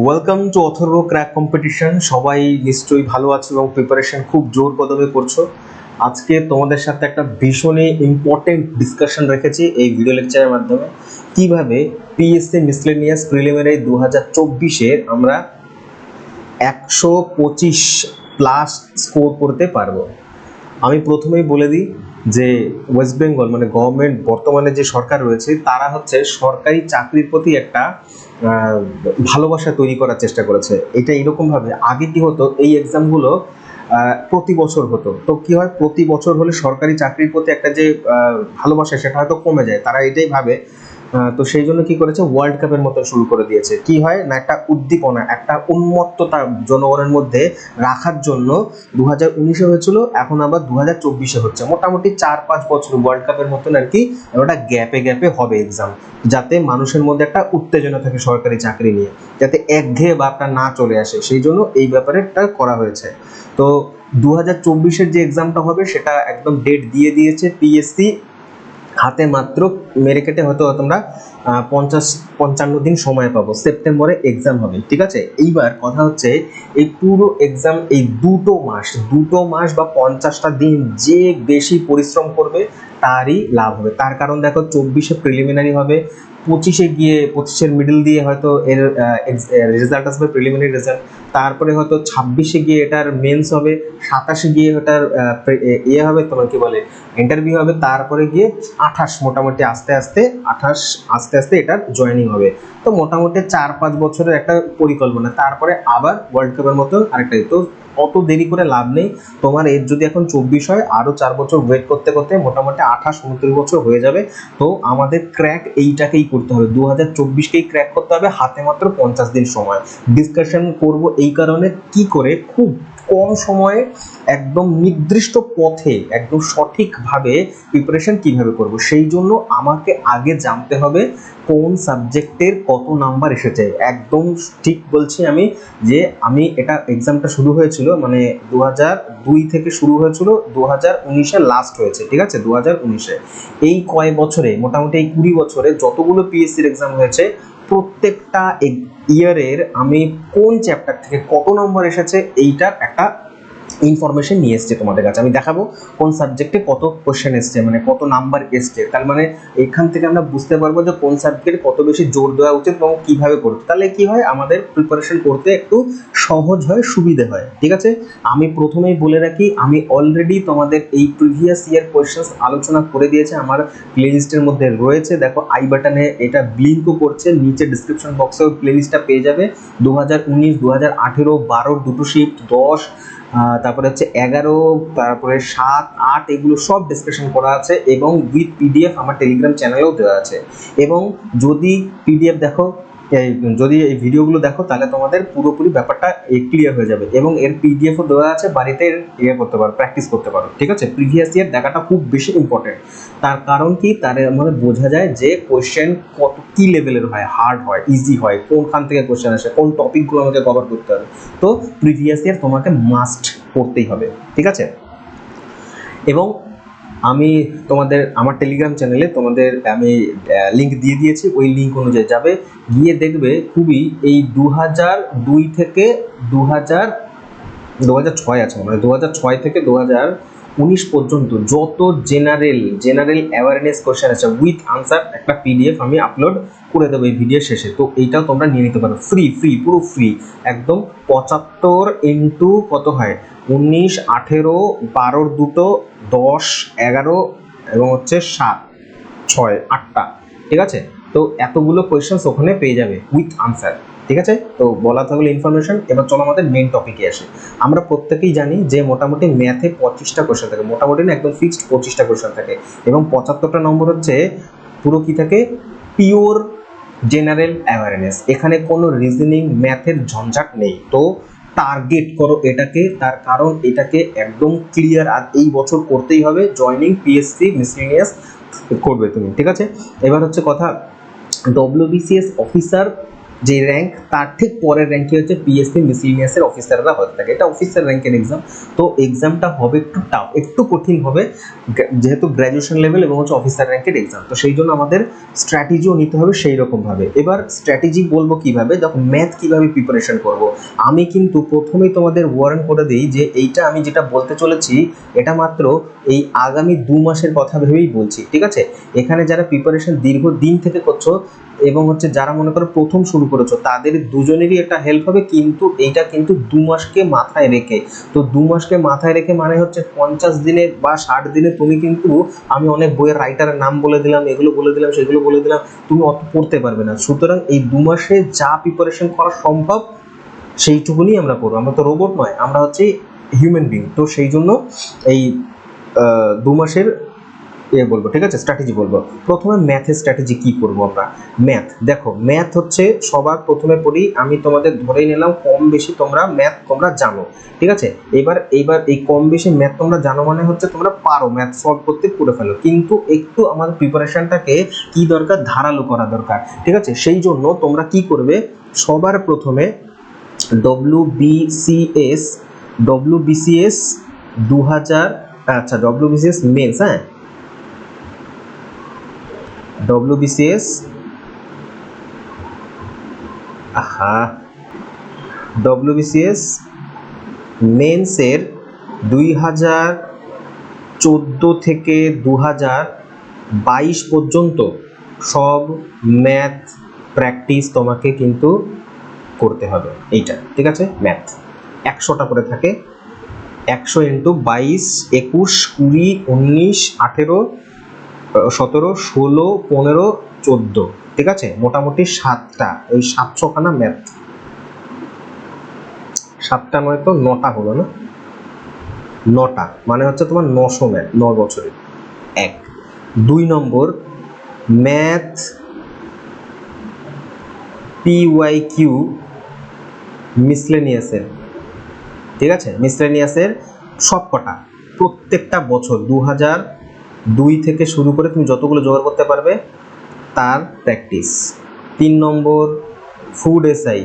Welcome to Atharva crack competition সবাই নিশ্চয়ই ভালো আছো এবং প্রিপারেশন খুব জোর কদমে করছ। আজকে তোমাদের সাথে একটা ভীষণই ইম্পর্টেন্ট ডিসকাশন রেখেছি এই ভিডিও লেকচারের মাধ্যমে। কীভাবে পিএসসি মিসলেনিয়াস প্রিলিমিনারি দু হাজার চব্বিশের আমরা একশো পঁচিশ প্লাস স্কোর করতে পারব। আমি প্রথমেই বলে দিই যে ওয়েস্ট বেঙ্গল মানে গভর্নমেন্ট বর্তমানে যে সরকার রয়েছে, তারা হচ্ছে সরকারি চাকরির প্রতি একটা ভালোবাসা তৈরি করার চেষ্টা করেছে। এটা এরকমভাবে আগে কি হতো, এই এক্সামগুলো প্রতি বছর হতো। তো কি হয়, প্রতি বছর হলে সরকারি চাকরির প্রতি একটা যে ভালোবাসা, সেটা হয়তো কমে যায়। তারা এটাই ভাবে তো সেই জন্য কি করেছে? ওয়ার্ল্ড কাপের মতো শুরু করে দিয়েছে। কি হয়? না, একটা উদ্দীপনা, একটা উন্মত্ততা জনগণের মধ্যে রাখার জন্য দু হাজার উনিশে হয়েছিল, এখন আবার দু হাজার চব্বিশে হচ্ছে। মোটামুটি চার পাঁচ বছর ওয়ার্ল্ড কাপের মতন আর কি, ওটা গ্যাপে গ্যাপে হবে এক্সাম যাতে মানুষের মধ্যে একটা উত্তেজনা থাকে সরকারি চাকরি নিয়ে, যাতে একঘেয়ে ভাবটা না চলে আসে। সেই জন্য এই ব্যাপারে একটা করা হয়েছে। তো দু হাজার চব্বিশের যে এক্সামটা হবে, সেটা একদম ডেট দিয়ে দিয়েছে পিএসসি হাতে মাত্র মেরে কেটে হয়তো তোমরা পঞ্চাশ, পঞ্চান্ন দিন সময় পাবো। সেপ্টেম্বরে এক্সাম হবে, ঠিক আছে? এইবার কথা হচ্ছে, এই পুরো এক্সাম এই দুটো মাস দুটো মাস বা পঞ্চাশটা দিন যে বেশি পরিশ্রম করবে, তারই লাভ হবে। তার কারণ দেখো, চব্বিশে প্রিলিমিনারি হবে পঁচিশে গিয়ে, পঁচিশের মিডল দিয়ে হয়তো এর রেজাল্ট আসবে প্রিলিমিনারি রেজাল্ট তারপরে হয়তো ছাব্বিশে গিয়ে এটার মেন্স হবে, সাতাশে গিয়ে এ- ইয়ে হবে, তোমার কি বলে ইন্টারভিউ হবে। তারপরে গিয়ে আঠাশ, মোটামুটি আস্তে আস্তে, আঠাশ, আস্তে আস্তে এটার জয়েনিং হবে। তো মোটামুটি চার পাঁচ বছরের একটা পরিকল্পনা। তারপরে আবার ওয়ার্ল্ড কাপের মতো আরেকটা তো অত দেরি করে লাভ নেই। তোমার এর যদি এখন চব্বিশ হয় আরও চার বছর ওয়েট করতে করতে মোটামুটি আঠাশ, উনত্রিশ বছর হয়ে যাবে। তো আমাদের ক্র্যাক এইটাকেই করতে হবে। দু হাজার চব্বিশকেই ক্র্যাক করতে হবে, হাতে মাত্র পঞ্চাশ দিন সময়। ডিসকাশন করব এই কারণে, কি করে? খুব কম সময়ে একদম নির্দিষ্ট পথে, একদম সঠিকভাবে প্রিপারেশন কীভাবে করব? সেই জন্য আমাকে আগে জানতে হবে কোন সাবজেক্টের কত নাম্বার এসেছে। একদম ঠিক বলছি আমি যে আমি এটা এক্সামটা শুরু হয়েছিল মানে দু দুই থেকে শুরু হয়েছিল দু হাজার উনিশে লাস্ট হয়েছে, ঠিক আছে? দু হাজার উনিশে। এই কয় বছরে, মোটামুটি এই কুড়ি বছরে যতগুলো পিএসসির এক্সাম হয়েছে, প্রত্যেকটা ইয়ারের আমি কোন চ্যাপ্টার থেকে কত নম্বর এসেছে এইটার একটা ইনফরমেশন নিয়ে এসছে তোমাদের কাছে। আমি দেখাবো কোন সাবজেক্টে কত কোশ্চেন এসছে মানে কত নাম্বার এসছে। তার মানে এখান থেকে আমরা বুঝতে পারব যে কোন সাবজেক্টে কত বেশি জোর দেওয়া উচিত এবং কীভাবে করতে। তাহলে কি হয়, আমাদের প্রিপারেশন করতে একটু সহজ হয়, সুবিধে হয়। ঠিক আছে? আমি প্রথমেই বলে রাখি, আমি অলরেডি তোমাদের এই প্রিভিয়াস ইয়ার কোয়েশ্চেন্স আলোচনা করে দিয়েছে, আমার প্লেলিস্টের মধ্যে রয়েছে। দেখো আই বাটনে এটা ব্লিঙ্কও করছে, নিচে ডিসক্রিপশন বক্সেও প্লেলিস্টটা পেয়ে যাবে। দু হাজার উনিশ দু হাজার আঠেরো, বারোর দুটো শিফট দশ তারপরে হচ্ছে এগারো, তারপরে সাত, আট, এগুলো সব ডিসকাশন করা আছে এবং উইথ পিডিএফ আমার টেলিগ্রাম চ্যানেলেও দেওয়া আছে। এবং যদি পিডিএফ দেখো যদি এই ভিডিওগুলো দেখো, তাহলে তোমাদের পুরোপুরি ব্যাপারটা ক্লিয়ার হয়ে যাবে এবং এর পিডিএফও দেওয়া আছে, বাড়িতে ইয়ে করতে পারো প্র্যাকটিস করতে পারো, ঠিক আছে? প্রিভিয়াস ইয়ার দেখাটা খুব বেশি ইম্পর্টেন্ট তার কারণ কি? তার মধ্যে বোঝা যায় যে কোয়েশ্চেন কত, কি লেভেলের হয়? হার্ড হয় ইজি হয়, কোনখান থেকে কোয়েশ্চেন আসে, কোন টপিকগুলো আমাকে কভার করতে হবে। তো প্রিভিয়াস ইয়ার তোমাকে মাস্ট পড়তেই হবে, ঠিক আছে? এবং আমি তোমাদের, আমার টেলিগ্রাম চ্যানেলে তোমাদের, আমি লিঙ্ক দিয়ে দিয়েছি, ওই লিঙ্ক অনুযায়ী যাবে। গিয়ে দেখবে খুবই এই দু হাজার দুই থেকে দু হাজার দু হাজার ছয় আছে মানে দু হাজার ছয় থেকে দু হাজার উনিশ পর্যন্ত যত জেনারেল জেনারেল অ্যাওয়ারনেস কোশ্চেন আছে উইথ আনসার একটা পিডিএফ আমি আপলোড করে দেবো এই ভিডিও শেষে। তো এইটাও তোমরা নিয়ে নিতে পারো। ফ্রি ফ্রি পুরো ফ্রি একদম পঁচাত্তর ইন্টু কত হয়? উনিশ, আঠেরো, বারোর দুটো, দশ, এগারো এবং হচ্ছে সাত, ছয়, আটটা। ঠিক আছে? তো এতগুলো কোয়েশ্চেন্স ওখানে পেয়ে যাবে উইথ আনসার ঠিক আছে? তো বলা থাকলে ইনফরমেশন এবার চলো আমাদের মেন টপিকে আসে। আমরা প্রত্যেকেই জানি যে মোটামুটি ম্যাথে পঁচিশটা কোয়েশ্চেন থাকে। মোটামুটি না একদম ফিক্সড পঁচিশটা কোয়েশ্চেন থাকে। এবং পঁচাত্তরটা নম্বর হচ্ছে, পুরো কি থাকে? পিওর জেনারেল অ্যাওয়ারনেস এখানে কোনো রিজনিং ম্যাথের ঝঞ্ঝাট নেই। তো টার্গেট করো এটাকে, তার কারণ এটাকে একদম ক্লিয়ার আর এই বছর করতেই হবে জয়নিং পিএসসি মিসলিনিয়াস করবে তুমি, ঠিক আছে? এবার হচ্ছে কথা ডব্লিউবিসিএস অফিসার যে র্যাঙ্ক তার ঠিক পরের র্যাঙ্কে হচ্ছে? পিএসসি মিসলিনিয়াসের অফিসাররা হতে থাকে। এটা অফিসার র্যাঙ্কের এক্সাম তো এক্সামটা হবে একটু টাফ একটু কঠিন হবে যেহেতু গ্র্যাজুয়েশন লেভেল এবং হচ্ছে অফিসার র্যাঙ্কের এক্সাম তো সেই জন্য আমাদের স্ট্র্যাটেজিও নিতে হবে সেই রকমভাবে এবার স্ট্র্যাটেজি বলব কীভাবে? দেখো ম্যাথ কীভাবে প্রিপারেশন করব? আমি কিন্তু প্রথমেই তোমাদের ওয়ার্ন করে দিই যে এইটা আমি যেটা বলতে চলেছি, এটা মাত্র এই আগামী দু মাসের কথা ভেবেই বলছি, ঠিক আছে? এখানে যারা প্রিপারেশন দীর্ঘ দিন থেকে করছ এবং হচ্ছে যারা মনে করো প্রথম শুরু করেছ, তাদের দুজনেরই একটা হেল্প হবে, কিন্তু এইটা কিন্তু দু মাসকে মাথায় রেখে। তো দু মাসকে মাথায় রেখে মানে হচ্ছে পঞ্চাশ দিনে বা ষাট দিনে তুমি কিন্তু, আমি অনেক বইয়ের রাইটারের নাম বলে দিলাম, এগুলো বলে দিলাম, সেগুলো বলে দিলাম, তুমি অত পড়তে পারবে না। সুতরাং এই দু মাসে যা প্রিপারেশন করা সম্ভব সেইটুকুনি আমরা করব। আমরা তো রোবট নয়, আমরা হচ্ছে হিউম্যান বিং তো সেই জন্য এই দু মাসের ইয়ে বলব, ঠিক আছে? স্ট্র্যাটেজি বলব। প্রথমে ম্যাথের স্ট্র্যাটেজি কি করব আমরা? ম্যাথ দেখো ম্যাথ হচ্ছে সবার প্রথমে পড়ি, আমি তোমাদের ধরেই নিলাম, কম বেশি তোমরা ম্যাথ তোমরা জানো, ঠিক আছে? এবার এইবার এই কম বেশি ম্যাথ তোমরা জানো মানে হচ্ছে তোমরা পারো ম্যাথ সলভ করতে, করে ফেলো। কিন্তু একটু আমাদের প্রিপারেশনটাকে কি দরকার? ধারালো করা দরকার, ঠিক আছে? সেই জন্য তোমরা কি করবে? সবার প্রথমে ডব্লিউ বিসিএস ডব্লিউ বিসিএস দু হাজার আচ্ছা ডব্লিউ বিসিএস মেন্স হ্যাঁ? ডব্লিউবিসিএস আহা ডব্লিউবিসিএস মেন্সের দুই হাজার চোদ্দ থেকে দু হাজার বাইশ পর্যন্ত সব ম্যাথ প্র্যাকটিস তোমাকে কিন্তু করতে হবে। এইটা, ঠিক আছে? ম্যাথ একশোটা করে থাকে। একশো ইন্টু বাইশ, একুশ, কুড়ি, উনিশ, আঠেরো সতেরো, ষোলো, পনেরো, চোদ্দ। ঠিক আছে? মোটামুটি সাতটা। এই সাত ছখানা ম্যাথ সাতটা নয় তো নটা হলো না? নটা। মানে হচ্ছে তোমার নশো ম্যাথ ন বছরের এক। দুই নম্বর, ম্যাথ পিওয়াই কিউ মিসলেনিয়াসের। ঠিক আছে? মিসলেনিয়াসের সব কটা প্রত্যেকটা বছর দু হাজার দুই থেকে শুরু করে তুমি যতগুলো জোগাড় করতে পারবে, তার প্র্যাকটিস তিন নম্বর ফুড এসআই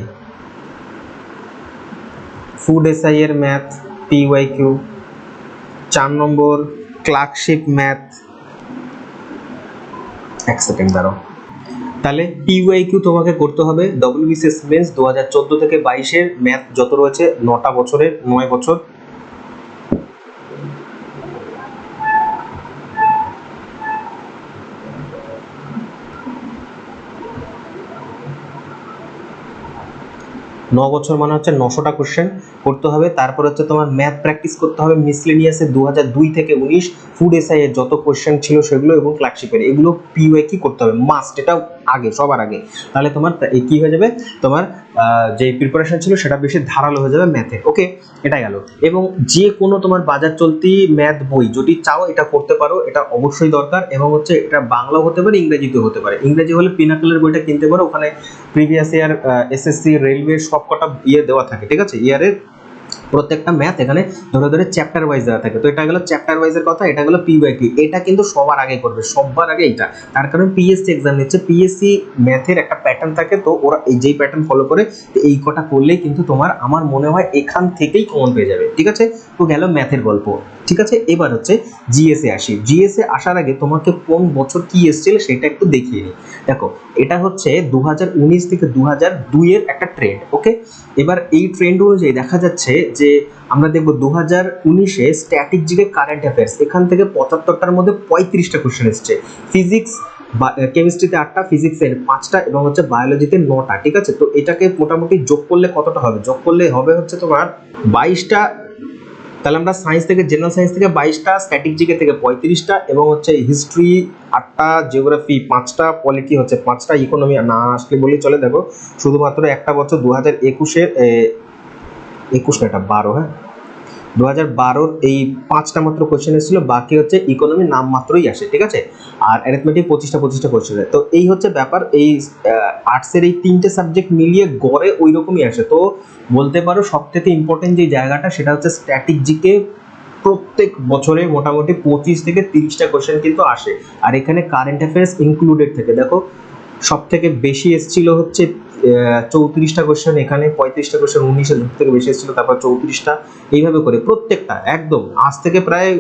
ফুড এসআই এর ম্যাথ পিওয়াই কিউ চার নম্বর ক্লার্কশিপ ম্যাথ এক সেকেন্ড দাঁড়াও। তাহলে পিওয়াই কিউ তোমাকে করতে হবে ডব্লিউবিসিএস মেন্স দু হাজার চোদ্দ থেকে বাইশের ম্যাথ যত রয়েছে, নটা বছরের, নয় বছর ন বছর মানে হচ্ছে নশোটা কোশ্চেন করতে হবে। তারপর হচ্ছে তোমার ম্যাথ প্র্যাকটিস করতে হবে মিসলেনিয়াসে দু হাজার দুই থেকে উনিশ। ফুড এসআই এর যত কোশ্চেন ছিল সেগুলো এবং ক্লার্কশিপের এগুলো পিওয়াই কি করতে হবে? মাস্ট এটা আগে, সবার আগে। তাহলে তোমার কি হয়ে যাবে? তোমার যে প্রিপারেশন ছিল সেটা বেশি ধারালো হয়ে যাবে ম্যাথে ওকে এটা গেল। এবং যে কোনো তোমার বাজার চলতি ম্যাথ বই, যদি চাও এটা করতে পারো, এটা অবশ্যই দরকার। এবং হচ্ছে এটা বাংলাও হতে পারে, ইংরেজিতেও হতে পারে। ইংরেজি হলে পিনাকলের বইটা কিনতে পারো। ওখানে প্রিভিয়াস ইয়ার এসএসসি রেলওয়ে সবকটা ইয়ে দেওয়া থাকে, ঠিক আছে? ইয়ারের প্রত্যেকটা ম্যাথ এখানে ধরে ধরে চ্যাপ্টার ওয়াইজ দেওয়া থাকে। তো এটা গেলো চ্যাপ্টার ওয়াইজের কথা, এটা গেলো পিওয়াইকিউ এটা কিন্তু সবার আগে করবে সবার আগে এটা তার কারণ পিএসসি এক্সাম নিচ্ছে পিএসসি ম্যাথের একটা প্যাটার্ন থাকে, তো ওরা এই যেই প্যাটার্ন ফলো করে এই কটা করলেই কিন্তু তোমার, আমার মনে হয় এখান থেকেই কমন পেয়ে যাবে, ঠিক আছে? তো গেল ম্যাথের গল্প। ঠিক আছে? এবার হচ্ছে জিএসএ আসি। জিএসএ আসার আগে তোমাকে কোন বছর কি এসেছিল সেটা একটু দেখিয়ে নিই দেখো, এটা হচ্ছে দু হাজার উনিশ থেকে দু দুইয়ের একটা ট্রেন্ড ওকে এবার এই ট্রেন্ড অনুযায়ী দেখা যাচ্ছে যে আমরা দেখব দু হাজার উনিশে স্ট্যাটিক কারেন্ট অ্যাফেয়ার্স এখান থেকে পঁচাত্তরটার মধ্যে পঁয়ত্রিশটা কোশ্চেন এসছে। ফিজিক্স কেমিস্ট্রিতে আটটা ফিজিক্সের পাঁচটা এবং হচ্ছে বায়োলজিতে নটা, ঠিক আছে? তো এটাকে মোটামুটি যোগ করলে কতটা হবে? যোগ করলে হবে হচ্ছে তোমার বাইশটা, তাহলে আমরা সায়েন্স থেকে জেনারেল সায়েন্স থেকে বাইশটা স্ট্যাটিক জিকে থেকে পঁয়ত্রিশটা এবং হচ্ছে হিস্ট্রি আটটা জিওগ্রাফি পাঁচটা পলিটি হচ্ছে পাঁচটা ইকোনমি না আসলে বলেই চলে। দেখো, শুধুমাত্র একটা বছর দু হাজার একুশের একুশ না, এটা বারো হ্যাঁ? দু হাজার বারোর এই পাঁচটা মাত্র কোয়েশ্চেন এসেছিল বাকি হচ্ছে ইকোনমি নাম মাত্রই আসে, ঠিক আছে? আর অ্যারিথমেটিক পঁচিশটা পঁচিশটা কোয়েশ্চেন তো এই হচ্ছে ব্যাপার, এই আর্টসের এই তিনটে সাবজেক্ট মিলিয়ে গড়ে ওই রকমই আসে। তো বলতে পারো সব থেকে ইম্পর্টেন্ট যে জায়গাটা, সেটা হচ্ছে স্ট্যাটিক জিকে প্রত্যেক বছরে মোটামুটি পঁচিশ থেকে তিরিশটা কোয়েশ্চেন কিন্তু আসে। আর এখানে কারেন্ট অ্যাফেয়ার্স ইনক্লুডেড থেকে। দেখো সব থেকে বেশি এসেছিল হচ্ছে চৌত্রিশটা কোশ্চেন এখানে, পঁয়ত্রিশটা কোশ্চেন উনিশে থেকে বেশি এসেছিল, তারপর চৌত্রিশটা, এইভাবে করে প্রত্যেকটা, একদম আজ থেকে প্রায়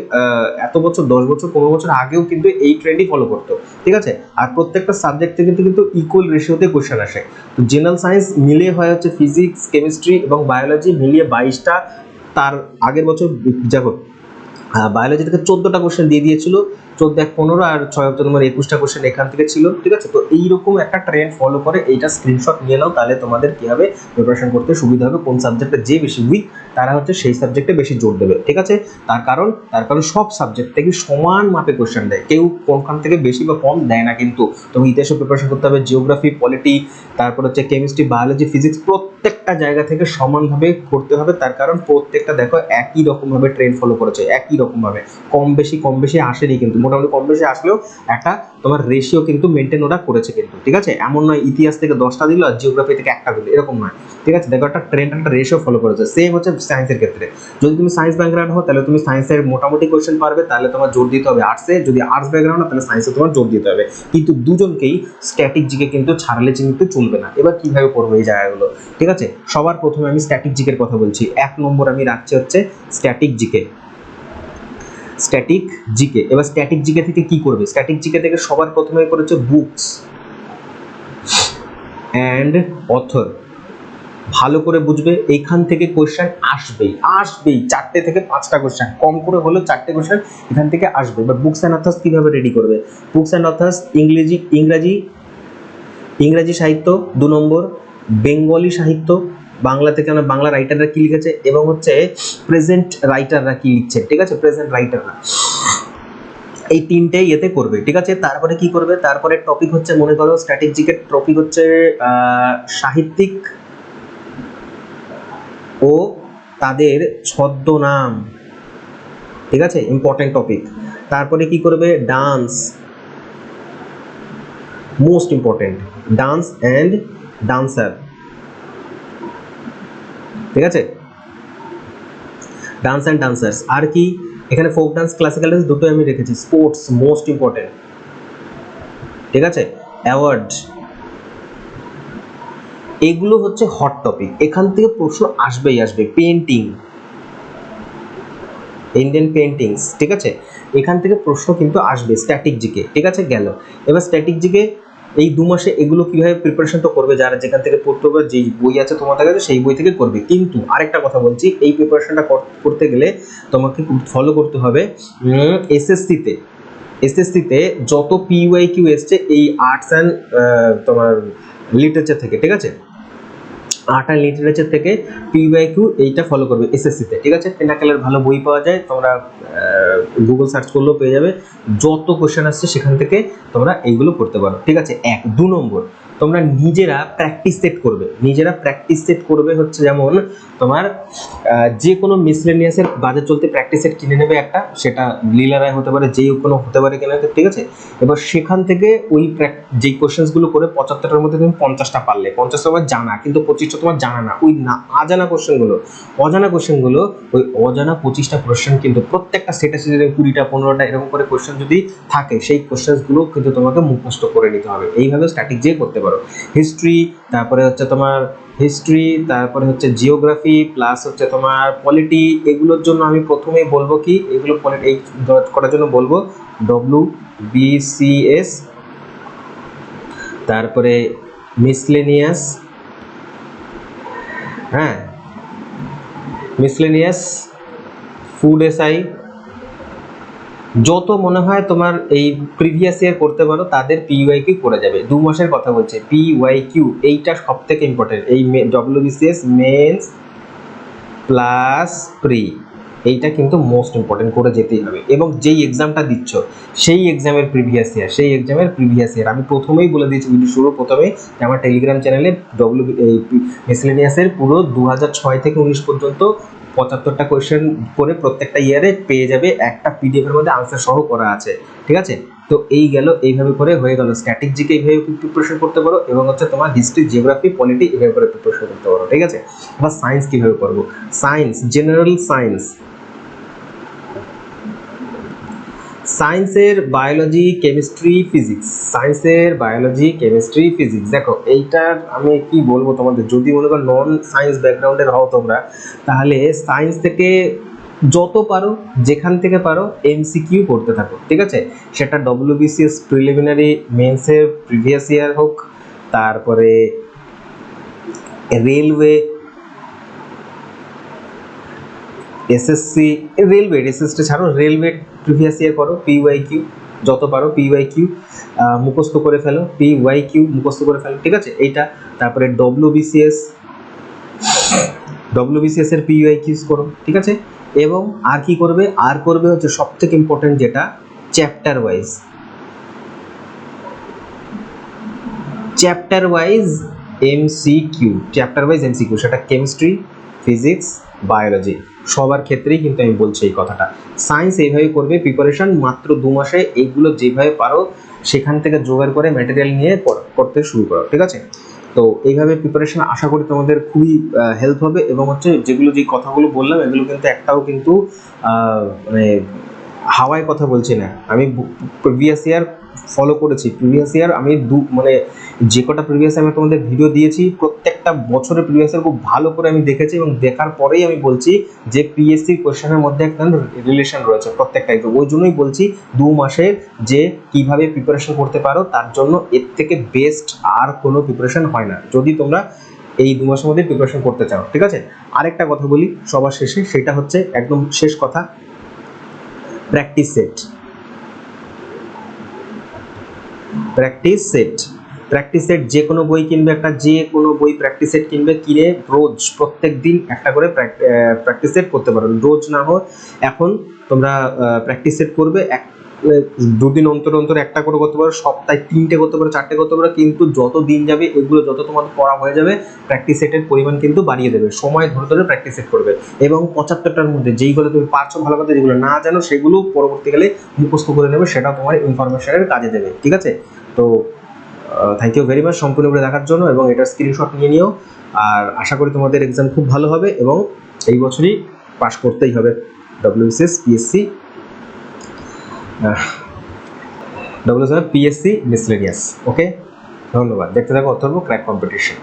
এত বছর, দশ বছর, পনেরো বছর আগেও কিন্তু এই ট্রেন্ডই ফলো করতো, ঠিক আছে? আর প্রত্যেকটা সাবজেক্ট থেকে কিন্তু ইকুয়াল রেশিওতে কোশ্চেন আসে। তো জেনারেল সায়েন্স মিলিয়ে হয় হচ্ছে ফিজিক্স কেমিস্ট্রি এবং বায়োলজি মিলিয়ে বাইশটা, তার আগের বছর, দেখো বায়োলজি থেকে চোদ্দটা কোশ্চেন দিয়ে দিয়েছিল চোদ্দ এক পনেরো আর ছয় অব্দ নম্বর একুশটা কোশ্চেন এখান থেকে ছিল, ঠিক আছে? তো এইরকম একটা ট্রেন্ড ফলো করে এইটা স্ক্রিনশট নিয়ে নাও, তাহলে তোমাদের কি হবে? প্রিপারেশন করতে সুবিধা হবে কোন সাবজেক্টে যে বেশি উইক তারা হচ্ছে সেই সাবজেক্টে বেশি জোর দেবে, ঠিক আছে? তার কারণ তার কারণ সব সাবজেক্ট থেকে সমান মাপে কোশ্চেন দেয়। কেউ কোনখান থেকে বেশি বা কম দেয় না কিন্তু। তোমাকে ইতিহাসে প্রিপারেশন করতে হবে জিওগ্রাফি পলিটি তারপর হচ্ছে কেমিস্ট্রি বায়োলজি ফিজিক্স প্রত্যেকটা জায়গা থেকে সমানভাবে করতে হবে। তার কারণ প্রত্যেকটা দেখো একই রকমভাবে ট্রেন্ড ফলো করেছে, একই রকমভাবে। কম বেশি কম বেশি আসেনি কিন্তু। মোটামুটি কম বেশি আসলেও একটা তোমার রেশিও কিন্তু মেনটেন ওরা করেছে কিন্তু, ঠিক আছে? এমন নয়, ইতিহাস থেকে দশটা দিল আর জিওগ্রাফি থেকে একটা দিল, এরকম নয়, ঠিক আছে? দেখো একটা ট্রেন্ড একটা রেশিও ফলো করেছে সেম হচ্ছে সায়েন্সের ক্ষেত্রে। যদি তুমি সায়েন্স ব্যাকগ্রাউন্ড হও, তাহলে তুমি সায়েন্সের মোটামুটি কোশ্চেন পারবে, তাহলে তোমার জোর দিতে হবে আর্টসে যদি আর্টস ব্যাকগ্রাউন্ড তাহলে সায়েন্সে তোমার জোর দিতে হবে। কিন্তু দুজনকেই স্ট্যাটিক জিকে কিন্তু ছাড়লে কিন্তু চলবে না। এবার কীভাবে করব এই জায়গাগুলো, ঠিক আছে? সবার প্রথমে আমি স্ট্যাটিক জিকের কথা বলছি। এক নম্বর আমি রাখছি হচ্ছে স্ট্যাটিক জিকে স্ট্যাটিক জিকে এবার স্ট্যাটিক জিকে থেকে কি করবে? স্ট্যাটিক জিকে থেকে সবার প্রথমে করেছে বুকস অ্যান্ড অথর ভালো করে বুঝবে, এইখান থেকে কোশ্চেন আসবেই আসবেই। চারটে থেকে পাঁচটা কোশ্চেন কম করে হলেও চারটে কোশ্চেন এখান থেকে আসবে। এবার বুকস অ্যান্ড অথার্স কীভাবে রেডি করবে? বুকস অ্যান্ড অথার্স ইংরেজি, ইংরাজি ইংরাজি সাহিত্য দু নম্বর, বেঙ্গলি সাহিত্য বাংলা থেকে আমরা বাংলা রাইটাররা কি লিখেছে এবং হচ্ছে প্রেজেন্ট রাইটাররা কি লিখছে, ঠিক আছে? প্রেজেন্ট রাইটাররা এই তিনটে ইয়েতে করবে, ঠিক আছে? তারপরে কি করবে? তারপরে টপিক হচ্ছে, মনে করো স্ট্র্যাটেজিকের টপিক হচ্ছে সাহিত্যিক ও তাদের ছদ্মনাম, ঠিক আছে? ইম্পর্টেন্ট টপিক তারপরে কি করবে? Dance most important dance and dancer ঠিক আছে? ডান্স অ্যান্ড ডান্সার্স আর কি? এখানে ফোক ডান্স ক্লাসিক্যাল ডান্স দুটোই আমি রেখেছি স্পোর্টস মোস্ট ইম্পর্টেন্ট ঠিক আছে? অ্যাওয়ার্ড এগুলো হচ্ছে হট টপিক এখান থেকে প্রশ্ন আসবেই আসবে পেন্টিং ইন্ডিয়ান পেন্টিংস ঠিক আছে? এখান থেকে প্রশ্ন কিন্তু আসবে স্ট্যাটিক জিকে ঠিক আছে? গেল। এবার স্ট্যাটিক জিকে এই দু মাসে এগুলো কীভাবে প্রিপারেশন তো করবে? যারা যেখান থেকে পড়তে হবে, যেই বই আছে তোমাদের কাছে, সেই বই থেকে করবে। কিন্তু আরেকটা কথা বলছি, এই প্রিপারেশনটা করতে গেলে তোমাকে ফলো করতে হবে এসএসসিতে এসএসসিতে যত পিওয়াই কিউ এসছে, এই আর্টস অ্যান্ড তোমার লিটারেচার থেকে, ঠিক আছে? অ্যান্ড লিটারেচার থেকে পিওয়াই কিউ এইটা ফলো করবে এসএসসিতে ঠিক আছে? পেনাকেলের ভালো বই পাওয়া যায়, তোমরা গুগল সার্চ করলেও পেয়ে যাবে। যত কোশ্চেন আসছে সেখান থেকে তোমরা এইগুলো করতে পারো, ঠিক আছে? এক, দু নম্বর, তোমরা নিজেরা প্র্যাকটিস সেট করবে। নিজেরা প্র্যাকটিস সেট করবে হচ্ছে যেমন তোমার যে কোনো মিসলেনিয়াসের বাজার চলতে প্র্যাকটিস সেট কিনে নেবে একটা, সেটা লীলা রায় হতে পারে, যেই কোনো হতে পারে কিনা, ঠিক আছে? এবার সেখান থেকে ওই যেই কোশ্চেন্সগুলো করে পঁচাত্তরটার মধ্যে তুমি পঞ্চাশটা পারলে পঞ্চাশটা জানা, কিন্তু পঁচিশটা তোমার জানা না। ওই না, অজানা কোশ্চেনগুলো অজানা কোশ্চেনগুলো ওই অজানা পঁচিশটা কোশ্চেন কিন্তু প্রত্যেকটা স্টেটাসে যদি কুড়িটা, পনেরোটা এরকম করে কোশ্চেন যদি থাকে, সেই কোশ্চেন্সগুলো কিন্তু তোমাকে মুখস্থ করে নিতে হবে। এইভাবে স্ট্যাটিক যে করতে পারো। হিস্ট্রি তারপরে হচ্ছে তোমার হিস্ট্রি তারপরে হচ্ছে জিওগ্রাফি প্লাস হচ্ছে তোমার পলিটি এগুলোর জন্য আমি প্রথমেই বলব কি, এগুলো এই করার জন্য বলব ডব্লিউ বিসিএস তারপরে মিসলেনিয়াস হ্যাঁ। মিসলেনিয়াস ফুড এসআই যত মনে হয় তোমার এই প্রিভিয়াস ইয়ার করতে পারো, তাদের পিওয়াই কিউ করে যাবে। দু মাসের কথা বলছে পিওয়াই কিউ এইটা সব থেকে ইম্পর্টেন্ট এই ডব্লিউবিসিএস মেন্স প্লাস প্রি এইটা কিন্তু মোস্ট ইম্পর্টেন্ট করে যেতেই হবে। এবং যেই এক্সামটা দিচ্ছ, সেই এক্সামের প্রিভিয়াস ইয়ার সেই এক্সামের প্রিভিয়াস ইয়ার আমি প্রথমেই বলে দিয়েছি ভিডিও শুরু প্রথমেই আমার টেলিগ্রাম চ্যানেলে ডব্লিউ মিসলেনিয়াসের পুরো দু ছয় থেকে উনিশ পর্যন্ত পঁচাত্তরটা কোয়েশ্চেন করে প্রত্যেকটা ইয়ারে পেয়ে যাবে একটা পিডিএফের মধ্যে আনসার সহ করা আছে। ঠিক আছে? তো এই গেল, এইভাবে করে হয়ে গেল। স্ট্যাটিক জিকে এইভাবে প্রিপারেশন করতে পারো এবং হচ্ছে তোমার হিস্ট্রি জিওগ্রাফি পলিটি এইভাবে করে প্রিপারেশন করতে পারো। ঠিক আছে? আবার সায়েন্স কীভাবে করব? সায়েন্স জেনারেল সায়েন্স সায়েন্সের বায়োলজি কেমিস্ট্রি ফিজিক্স সায়েন্সের বায়োলজি কেমিস্ট্রি ফিজিক্স দেখো এইটার আমি কি বলব তোমাদের? যদি মনে করো নন সায়েন্স ব্যাকগ্রাউন্ডের হও তোমরা, তাহলে সায়েন্স থেকে যত পারো, যেখান থেকে পারো এমসিকিউ করতে থাকো, ঠিক আছে? সেটা ডব্লিউবিসিএস প্রিলিমিনারি মেন্সের প্রিভিয়াস ইয়ার হোক, তারপরে রেলওয়ে এসএসসি রেলওয়ে এসএসসি ছাড়ো রেলওয়ে প্রিভিয়াস ইয়ার করো পিওয়াই কিউ যত পারো পিওয়াই কিউ মুখস্থ করে ফেলো পিওয়াই কিউ মুখস্থ করে ফেলো, ঠিক আছে? এইটা, তারপরে ডব্লিউবিসিএস ডব্লিউবিসিএস এর পিওয়াই কিউজ করো, ঠিক আছে? এবং আর কি করবে? আর করবে হচ্ছে সব থেকে ইম্পর্টেন্ট যেটা chapter wise chapter wise MCQ chapter wise MCQ সেটা কেমিস্ট্রি ফিজিক্স বায়োলজি সবার ক্ষেত্রেই কিন্তু আমি বলছি এই কথাটা। সায়েন্স এইভাবে করবে প্রিপারেশন মাত্র দু মাসে এইগুলো যেভাবে পারো, সেখান থেকে জোগাড় করে ম্যাটেরিয়াল নিয়ে কর- করতে শুরু করো, ঠিক আছে? তো এইভাবে প্রিপারেশন আশা করি তোমাদের খুবই হেল্প হবে এবং হচ্ছে যেগুলো যে কথাগুলো বললাম, এগুলো কিন্তু একটাও কিন্তু মানে হাওয়ায় কথা বলছি না। আমি প্রিভিয়াস ইয়ার ফলো করেছি প্রিভিয়াস ইয়ার আমি দু মানে যে কটা প্রিভিয়াস আমি তোমাদের ভিডিও দিয়েছি, প্রত্যেকটা বছরের প্রিভিয়াস ইয়ার খুব ভালো করে আমি দেখেছি এবং দেখার পরেই আমি বলছি যে পিএসসি কোয়েশ্চেনের মধ্যে একটা রিলেশন রয়েছে প্রত্যেকটাই তো ওই জন্যই বলছি দু মাসের যে কীভাবে প্রিপারেশন করতে পারো, তার জন্য এর থেকে বেস্ট আর কোনো প্রিপারেশন হয় না। যদি তোমরা এই দু মাসের মধ্যে প্রিপারেশন করতে চাও, ঠিক আছে? আরেকটা কথা বলি, সবার শেষে সেটা হচ্ছে একদম শেষ কথা practice set practice set practice set যে কোনো বই কিনবে একটা, যে কোনো বই প্র্যাকটিস সেট কিনবে, কিনে রোজ প্রত্যেক দিন একটা করে প্র্যাকটিস সেট করতে পারো। রোজ না হোক, এখন তোমরা প্র্যাকটিস সেট করবে, এক দুদিন অন্তর অন্তর একটা করে করতে পারো, সপ্তাহে তিনটে করতে পারো, চারটে করতে পারো, কিন্তু যত দিন যাবে, এগুলো যত তোমার পড়া হয়ে যাবে প্র্যাকটিস সেটের পরিমাণ কিন্তু বাড়িয়ে দেবে, সময় ধরে ধরে প্র্যাকটিস সেট করবে। এবং পঁচাত্তরটার মধ্যে যেইগুলো তুমি পারছ ভালো কথা, যেগুলো না জানো, সেগুলো পরবর্তীকালে মুখস্থ করে নেবে সেটা তোমার ইনফরমেশনের কাজে দেবে, ঠিক আছে? তো থ্যাংক ইউ ভেরি মাচ সম্পূর্ণভাবে দেখার জন্য এবং এটার স্ক্রিনশট নিয়ে নিও। আর আশা করি তোমাদের এক্সাম খুব ভালো হবে এবং এই বছরই পাশ করতেই হবে WCS PSC WCS PSC miscellaneous okay ধন্যবাদ। দেখতে থাকো অথর্ব ক্র্যাক কম্পিটিশন